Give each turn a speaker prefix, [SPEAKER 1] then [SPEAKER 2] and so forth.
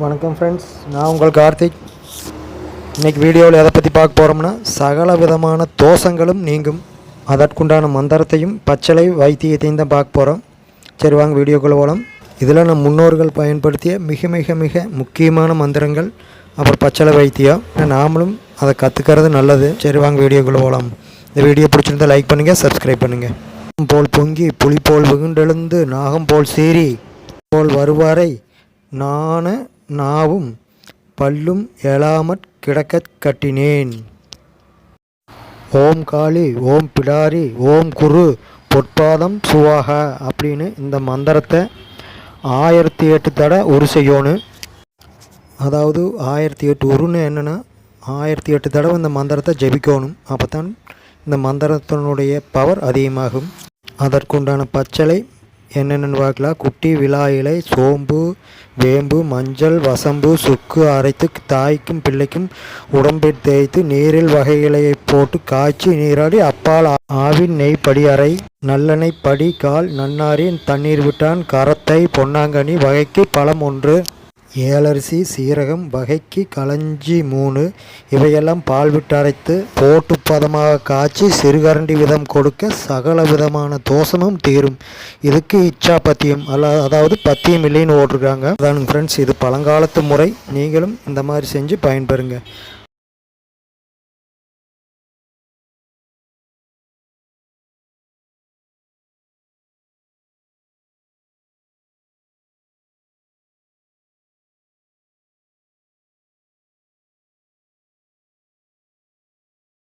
[SPEAKER 1] வணக்கம் ஃப்ரெண்ட்ஸ் நான் உங்கள் கார்த்திக். இன்னைக்கு வீடியோவில் எதை பற்றி பார்க்க போகிறோம்னா சகல விதமான தோஷங்களும் நீங்கும். அதற்குண்டான மந்திரத்தையும் பச்சளை வைத்தியத்தையும் தான் பார்க்க போகிறோம் சரி வாங்க வீடியோக்குள்ளே போகலாம் இதில் நம் முன்னோர்கள் பயன்படுத்திய மிக மிக மிக முக்கியமான மந்திரங்கள் அப்புறம் பச்சளை வைத்தியம். நாமளும் அதை கற்றுக்கிறது நல்லது. சரி வாங்க வீடியோக்குள்ளே போகலாம் இந்த வீடியோ பிடிச்சிருந்தா லைக் பண்ணுங்கள் சப்ஸ்கிரைப் பண்ணுங்கள் போல் பொங்கி புலி போல் வெகுண்டெழுந்து நாகம் போல் சீறி போல் வருவாரை நான நாவும் பல்லும் எழாமற் கிடக்கக் கட்டினேன். ஓம் காளி ஓம் பிடாரி ஓம் குரு பொற்பாதம் சுவாக அப்படின்னு இந்த மந்திரத்தை ஆயிரத்தி எட்டு தடவை உரு செய்யணும் அதாவது ஆயிரத்தி எட்டு உருன்னு என்னென்னா ஆயிரத்தி எட்டு தடவை இந்த மந்திரத்தை ஜெபிக்கணும். அப்போ தான் இந்த மந்திரத்தினுடைய பவர் அதிகமாகும். அதற்குண்டான பச்சளை என்னென்னு பார்க்கலாம் குட்டி விழா இலை சோம்பு வேம்பு மஞ்சள் வசம்பு சுக்கு அரைத்து தாய்க்கும் பிள்ளைக்கும் உடம்பில் தேய்த்து நீரில் வகை இலையை போட்டு காய்ச்சி நீராடி அப்பால் ஆவின் நெய் படி அறை நல்லெண்ணெய் படி கால் நன்னாரின் தண்ணீர் விட்டான் கரத்தை பொன்னாங்கனி வகைக்கு பழம் ஒன்று. ஏலரிசி சீரகம் வகைக்கு களஞ்சி மூணு. இவையெல்லாம் பால் விட்டு அரைத்து போட்டு பதமாக காய்ச்சி சிறுகரண்டி விதம் கொடுக்க சகல விதமான தோஷமும் தீரும். இதுக்கு இச்சா பத்தியம் அல்ல அதாவது பத்தியம் இல்லைன்னு ஓட்டிருக்காங்க அதானுங்க ஃப்ரெண்ட்ஸ் இது பழங்காலத்து முறை. நீங்களும் இந்த மாதிரி செஞ்சு பயன்பெறுங்க.